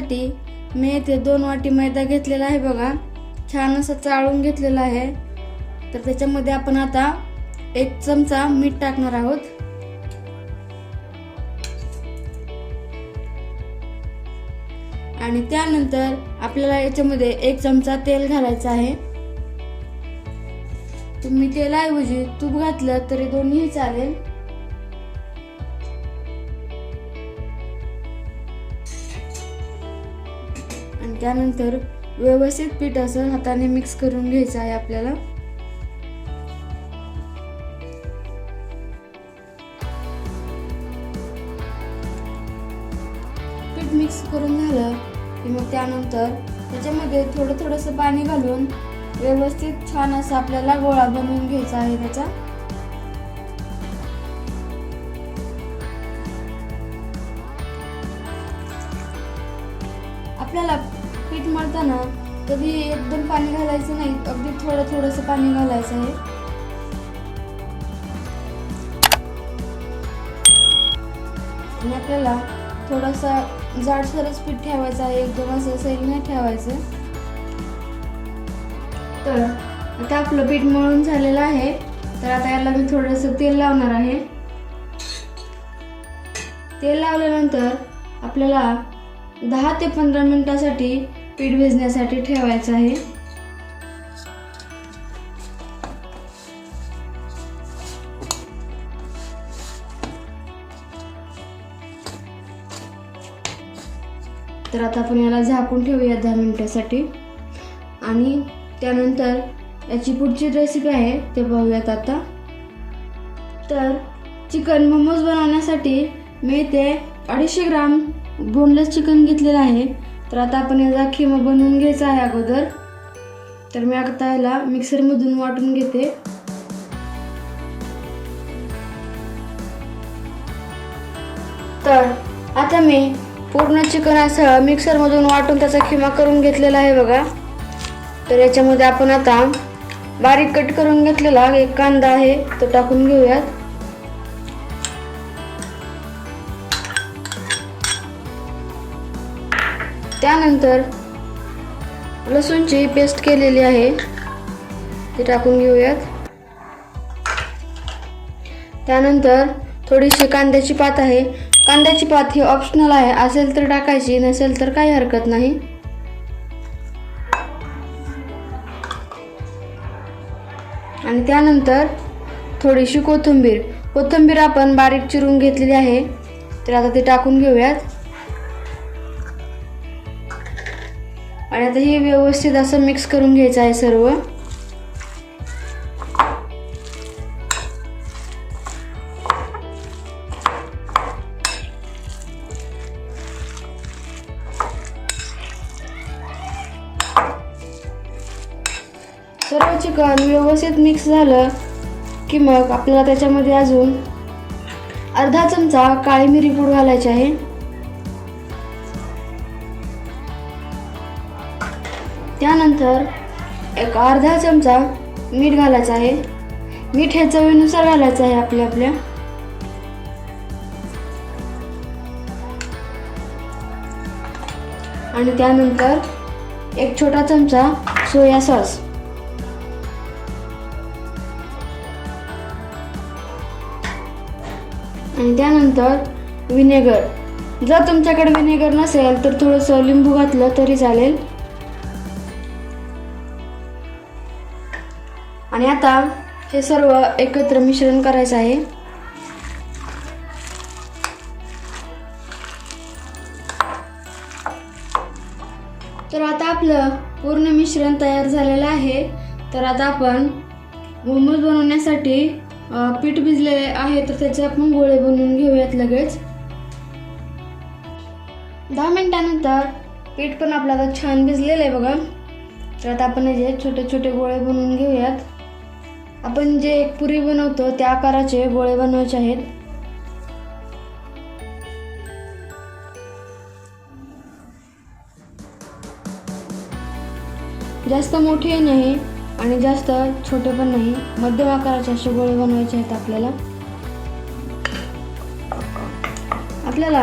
Chicken मी येथे दोन वाटी मैदा घेतलेला आहे बघा. छान असं चाळून घेतलेला आहे. तर त्याच्यामध्ये आपण आता एक चमचा मीठ टाकणार आहोत. आणि त्यानंतर आपल्याला याच्यामध्ये एक चमचा तेल घालायचं आहे. तुम्ही तेलाऐवजी तूप घातलं तरी दोन्ही चालेल. त्यानंतर व्यवस्थित पीठ असं हाताने मिक्स करून घ्यायचं आहे आपल्याला. पीठ मिक्स करून झालं की मग त्यानंतर त्याच्यामध्ये थोडं थोडंसं पाणी घालून व्यवस्थित छान असा आपल्याला गोळा बनवून घ्यायचा आहे त्याचा. आपल्याला पीठ कधी एकदम पाणी घालायचं नाही अगदी थोडं थोडंसं पाणी घालायचं आहे. आणि आपल्याला थोडासा जाडसरच पीठ ठेवायचं आहे एकदम असं सैल नाही ठेवायचं. तर आता आपलं पीठ मळून झालेलं आहे. तर आता याला मी थोडंसं तेल लावणार आहे. तेल लावल्यानंतर आपल्याला दहा ते पंधरा मिनिटासाठी पीठ भिजण्यासाठी ठेवायचं आहे. तर आता आपण याला झाकून ठेवूया दहा मिनटासाठी. आणि त्यानंतर याची पुढची रेसिपी आहे ते पाहूयात आता. तर चिकन मोमोज बनवण्यासाठी मी इथे अडीचशे ग्राम बोनलेस चिकन घेतलेलं आहे. तर आता आपण याचा खिमा बनवून घ्यायचा आहे अगोदर. तर मी आता याला मिक्सरमधून वाटून घेते. तर आता मी पूर्ण चिकन असं मिक्सरमधून वाटून त्याचा खिमा करून घेतलेला आहे बघा. तर याच्यामध्ये आपण आता बारीक कट करून घेतलेला एक कांदा आहे तो टाकून घेऊयात. त्यानंतर लसूणची पेस्ट केलेली आहे. ती टाकून घेऊयात. त्यानंतर थोडीशी कांद्याची पात आहे. कांद्याची पात ही ऑप्शनल आहे. असेल तर टाकायची नसेल तर काही हरकत नाही. आणि त्यानंतर थोडीशी कोथिंबीर. कोथिंबीर आपण बारीक चिरून घेतलेली आहे. तर आता ती टाकून घेऊयात. आणि आता हे व्यवस्थित असं मिक्स करून घ्यायचं आहे सर्व. सर्व चिकन व्यवस्थित मिक्स झालं की मग आपल्याला त्याच्यामध्ये अजून अर्धा चमचा काळी मिरी पूड घालायची आहे. त्यानंतर एक अर्धा चमचा मीठ घालायचं आहे. मीठ हे चवीनुसार घालायचं आहे आपल्या आपल्या. आणि त्यानंतर एक छोटा चमचा सोया सॉस. आणि त्यानंतर विनेगर. जर तुमच्याकडे विनेगर नसेल तर थोडंसं लिंबू घातलं तरी चालेल. आणि आता हे सर्व एकत्र मिश्रण करायचं आहे. तर आता आपलं पूर्ण मिश्रण तयार झालेलं आहे. तर आता आपण मोमोज बनवण्यासाठी पीठ भिजलेले आहे तर त्याचे आपण गोळे बनवून घेऊयात लगेच. दहा मिनिटानंतर पीठ पण आपलं आता छान भिजलेलं आहे बघा. तर आता आपण जे छोटे छोटे गोळे बनवून घेऊयात. आपण जे एक पुरी बनवतो त्या आकाराचे गोळे बनवायचे आहेत. जास्त मोठे नाही आणि जास्त छोटे पण नाही मध्यम आकाराचे असे गोळे बनवायचे आहेत आपल्याला. आपल्याला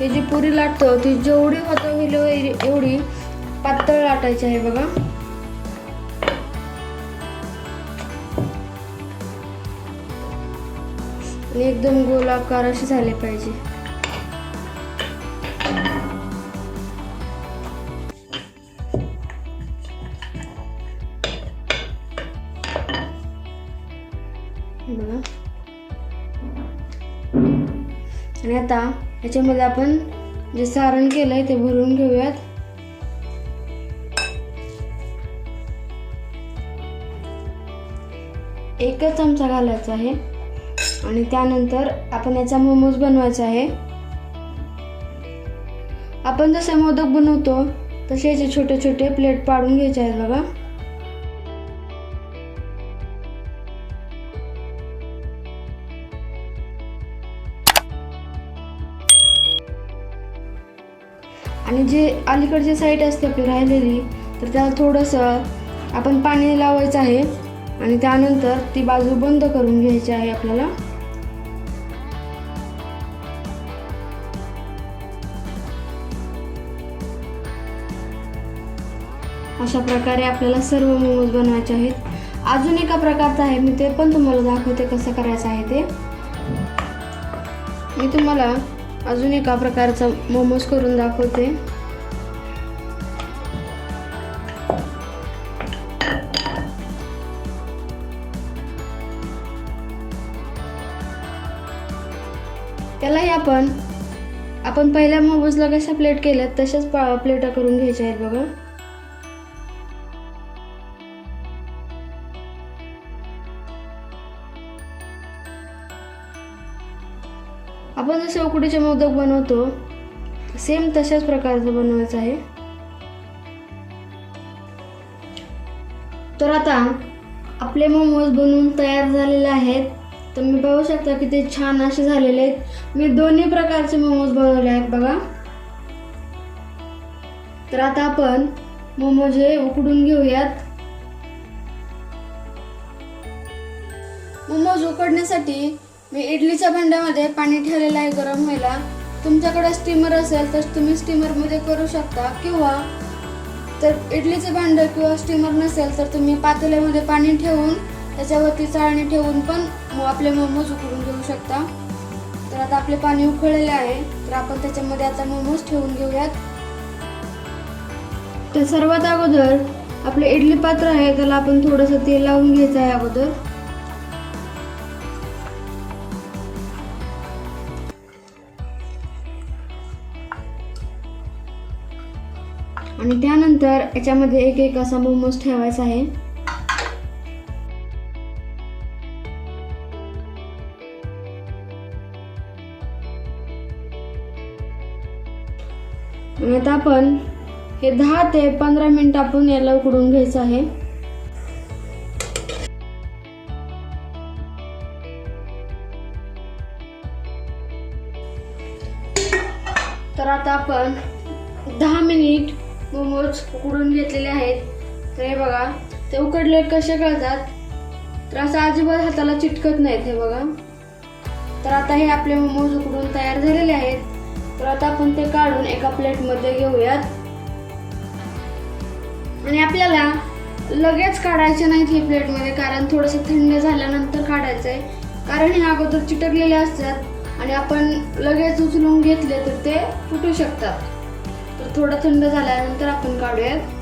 हे जी पुरी लाटतो ती जेवढी होतं होईल एवढी पातळ लाटायची आहे बघा. आणि एकदम गोलाकार असे झाले पाहिजे. बघा. आणि आता याच्यामध्ये आपण जे सारण केलंय ते भरून घेऊयात. एकच चमचा घालायचा आहे. आणि त्यानंतर आपण याचा मोमोज बनवायचा आहे. आपण जसे मोदक बनवतो तसे याचे छोटे छोटे प्लेट पाडून घ्यायचे आहेत बघा. आणि जे अलीकडची साईड असते आपली राहिलेली तर त्याला थोडंसं आपण पाणी लावायचं आहे. आणि त्यानंतर ती बाजू बंद करून घ्यायची आहे आपल्याला. अशा प्रकारे आपल्याला सर्व मोमोज बनवायचे आहेत. अजून एका प्रकारचा आहे मी ते पण तुम्हाला दाखवते कसं करायचं आहे ते. मी तुम्हाला अजून एका प्रकारचा मोमोज करून दाखवते. त्यालाही आपण आपण पहिल्या मोमोजला कशा प्लेट केल्यात तशाच प्लेटा करून घ्यायच्या आहेत बघा. आपण जसे उकडीचे मोदक बनवतो सेम तशाच प्रकारचं बनवायचं आहे. तर आता आपले मोमोज बनवून तयार झालेले आहेत. तर मी पाहू शकता की ते छान असे झालेले आहेत. मी दोन्ही प्रकारचे मोमोज बनवले आहेत बघा. तर आता आपण मोमोज हे उकडून घेऊयात. मोमोज उकडण्यासाठी मी इडलीच्या भांड्यामध्ये पाणी ठेवलेलं आहे गरम व्हायला. तुमच्याकडे स्टीमर असेल तर तुम्ही स्टीमरमध्ये करू शकता. किंवा तर इडलीचं भांडं किंवा स्टीमर नसेल तर तुम्ही पातेल्यामध्ये पाणी ठेवून त्याच्यावरती चाळणी ठेवून पण आपले मोमोज उकळून घेऊ शकता. तर आता आपले पाणी उकळलेले आहे. तर आपण त्याच्यामध्ये आता मोमोज ठेवून घेऊयात. तर सर्वात अगोदर आपले इडली पात्र आहे त्याला आपण थोडंसं तेल लावून घ्यायचं आहे अगोदर. आणि त्यानंतर याच्यामध्ये एक एक असा मोमोज ठेवायचा आहे. आणि आता आपण हे दहा ते पंधरा मिनिट आपण याला उकडून घ्यायचं आहे. तर आता आपण दहा मिनिट मोमोज उकडून घेतलेले आहेत. तर हे बघा ते उकडले कसे कळतात? तर असं अजिबात हाताला चिटकत नाहीत हे बघा. तर आता हे आपले मोमोज उकडून तयार झालेले आहेत. तर आता आपण ते काढून एका प्लेटमध्ये घेऊयात. आणि आपल्याला लगेच काढायचे नाहीत हे प्लेटमध्ये कारण थोडंसं थंड झाल्यानंतर काढायचं आहे कारण हे अगोदर चिटकलेले असतात आणि आपण लगेच उचलून घेतले तर ते फुटू शकतात. थोडं थंड झाल्यानंतर आपण काढूयात.